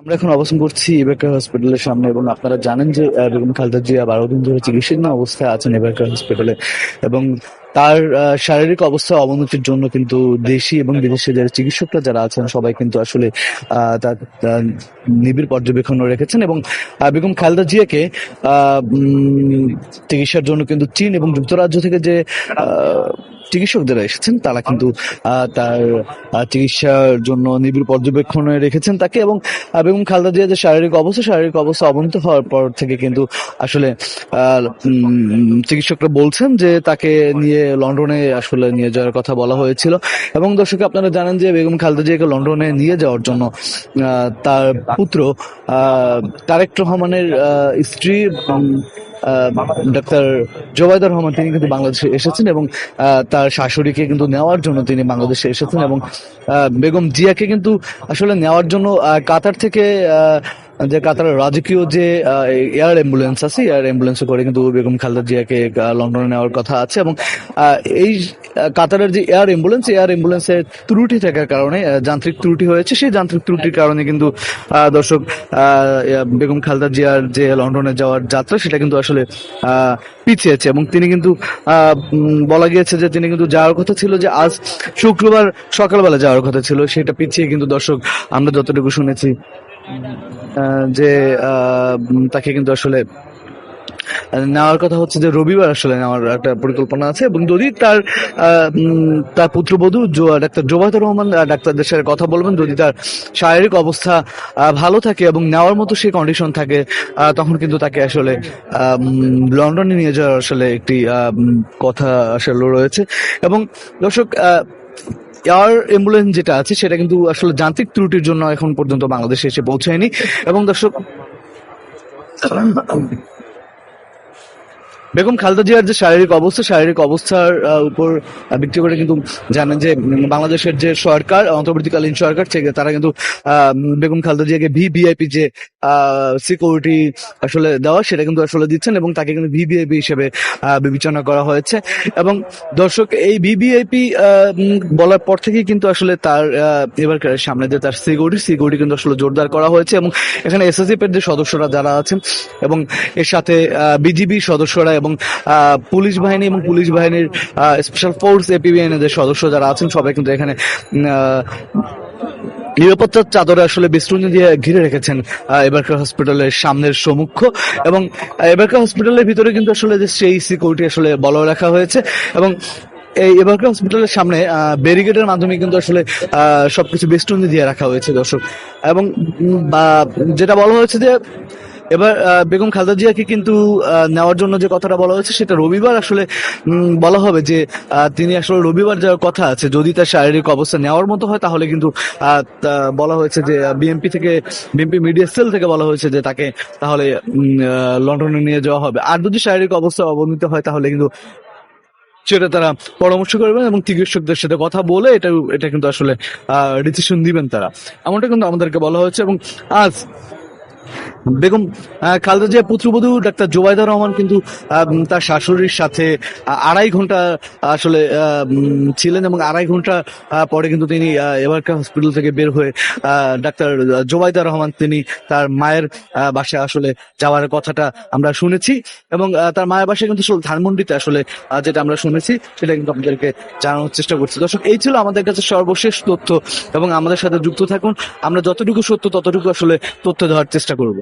আমরা এখন অবস্থান করছি ইবেকার হসপিটালের সামনে এবং আপনারা জানেন যে বেগম খালেদা জিয়া বারো দিন ধরে চিকিৎসাধীন অবস্থায় আছেন ইবেকার হসপিটালে এবং তার শারীরিক অবস্থা অবনতির জন্য কিন্তু দেশি এবং বিদেশি যারা চিকিৎসকরা যারা আছেন সবাই কিন্তু আসলে তার নিবিড় পর্যবেক্ষণ রেখেছেন এবং বেগম খালেদা জিয়াকে চিকিৎসার জন্য কিন্তু চীন এবং যুক্তরাজ্য থেকে যে আহ, চিকিৎসকরা এসেছেন তারা কিন্তু তার চিকিৎসার জন্য নিবিড় পর্যবেক্ষণে রেখেছেন তাকে এবং বেগম খালেদা জিয়া যে শারীরিক অবস্থা শারীরিক অবস্থা অবনত হওয়ার পর থেকে কিন্তু আসলে চিকিৎসকরা বলছেন যে তাকে নিয়ে লন্ডনে আসলে নিয়ে যাওয়ার কথা বলা হয়েছিল। এবং দর্শক আপনারা জানেন যে বেগম খালেদা জিয়াকে লন্ডনে নিয়ে যাওয়ার জন্য তার পুত্র তারেক রহমানের স্ত্রী ডাক্তার জোবাইদুর রহমান, তিনি কিন্তু বাংলাদেশে এসেছেন এবং তার শাশুড়িকে কিন্তু নেওয়ার জন্য তিনি বাংলাদেশে এসেছেন এবং বেগম জিয়াকে কিন্তু আসলে নেওয়ার জন্য কাতার থেকে যে কাতারের রাজকীয় যে এয়ার অ্যাম্বুলেন্স আছে, এয়ার অ্যাম্বুলেন্সে করে কিন্তু বেগম খালেদা জিয়াকে লন্ডনে নেওয়ার কথা আছে এবং এই কাতারের যে এয়ার অ্যাম্বুলেন্স এয়ার অ্যাম্বুলেন্সের ত্রুটি থাকার কারণে যান্ত্রিক ত্রুটি হয়েছে। সেই যান্ত্রিক ত্রুটির কারণে কিন্তু দর্শক বেগম খালেদা জিয়ার যে লন্ডনে যাওয়ার যাত্রা, সেটা কিন্তু আসলে পিছিয়েছে। এবং তিনি কিন্তু বলা গিয়েছে যে তিনি কিন্তু যাওয়ার কথা ছিল যে আজ শুক্রবার সকালবেলা যাওয়ার কথা ছিল। সেটা পিছিয়ে কিন্তু দর্শক, আমরা যতটুকু শুনেছি যে তাকে কিন্তু আসলে নেওয়ার কথা হচ্ছে যে রবিবার আসলে নেওয়ার একটা পরিকল্পনা আছে এবং যদি তার তার পুত্রবধূ ডাক্তার জোবায়দুর রহমান ডাক্তারদের সাথে কথা বলবেন, যদি তার শারীরিক অবস্থা ভালো থাকে এবং নেওয়ার মতো সেই কন্ডিশন থাকে তখন কিন্তু তাকে আসলে লন্ডনে নিয়ে যাওয়ার আসলে একটি কথা আসলে রয়েছে। এবং দর্শক এয়ার অ্যাম্বুলেন্স যেটা আছে, সেটা কিন্তু আসলে যান্ত্রিক ত্রুটির জন্য এখন পর্যন্ত বাংলাদেশে এসে পৌঁছায়নি। এবং দর্শক বেগম খালেদা জিয়ার যে শারীরিক অবস্থা, শারীরিক অবস্থার উপর ভিত্তি করে কিন্তু জানেন যে বাংলাদেশের যে সরকার, অন্তর্বর্তীকালীন সরকার তারা কিন্তু বেগম খালেদা জিয়াকে ভিভিআইপি যে সিকিউরিটি আসলে দেওয়া, সেটা কিন্তু আসলে দিচ্ছেন এবং তাকে কিন্তু ভিভিআইপি হিসেবে বিবেচনা করা হয়েছে। এবং দর্শক, এই ভিভিআইপি বলার পর থেকেই কিন্তু আসলে তার এবার সামনে যে তার সিকিউরিটি সিকিউরিটি কিন্তু আসলে জোরদার করা হয়েছে এবং এখানে এসএসএফ এর যে সদস্যরা যারা আছেন এবং এর সাথে বিজিবি সদস্যরা এবং পুলিশ বাহিনী এবং পুলিশ বাহিনীর স্পেশাল ফোর্স এপিবিএন এর সদস্য যারা আছেন, সবাই কিন্তু এখানে নিরাপত্তার চাদরে আসলে বেষ্টনী দিয়ে ঘিরে রেখেছেন এবারকার হসপিটালের সামনের সম্মুখ। এবং এবারকার হসপিটালের ভিতরে কিন্তু আসলে যে সেই সিকিউরিটি আসলে বলয় রাখা হয়েছে। এবং এই এবারকার হসপিটালের সামনে ব্যারিকেডের মাধ্যমে কিন্তু আসলে সবকিছু বেষ্টনী দিয়ে রাখা হয়েছে, দর্শক। এবং যেটা বলা হয়েছে যে এবার বেগম খালেদা জিয়াকে কিন্তু নেওয়ার জন্য যে কথাটা বলা হয়েছে সেটা রবিবার আসলে বলা হবে যে তিনি আসলে রবিবার যাওয়ার কথা আছে। যদি তার শারীরিক অবস্থা নেওয়ার মতো হয়, তাহলে কিন্তু বলা হয়েছে যে, বিএনপি থেকে, বিএনপি মিডিয়া সেল থেকে বলা হয়েছে যে তাকে তাহলে লন্ডনে নিয়ে যাওয়া হবে। আর যদি শারীরিক অবস্থা অবনতি হয়, তাহলে কিন্তু সেটা তারা পরামর্শ করবেন এবং চিকিৎসকদের সাথে কথা বলে এটা এটা কিন্তু আসলে ডিসিশন দিবেন তারা। এমনটা কিন্তু আমাদেরকে বলা হয়েছে এবং আজ বেগম খালেদা জিয়া পুত্রবধূ ডাক্তার জোবাইদা রহমান কিন্তু তার শাশুড়ির সাথে আড়াই ঘণ্টা আসলে ছিলেন এবং আড়াই ঘণ্টা পরে কিন্তু তিনি এবারকার হসপিটাল থেকে বের হয়ে ডাক্তার জোবাইদা রহমান তিনি তার মায়ের বাসায় আসলে যাওয়ার কথাটা আমরা শুনেছি এবং তার মায়ের বাসায় কিন্তু ধানমন্ডিতে আসলে যেটা আমরা শুনেছি, সেটা কিন্তু আপনাদেরকে জানানোর চেষ্টা করছি। দর্শক, এই ছিল আমাদের কাছে সর্বশেষ তথ্য এবং আমাদের সাথে যুক্ত থাকুন। আমরা যতটুকু সত্য, ততটুকু আসলে তথ্য দেওয়ার চেষ্টা করব।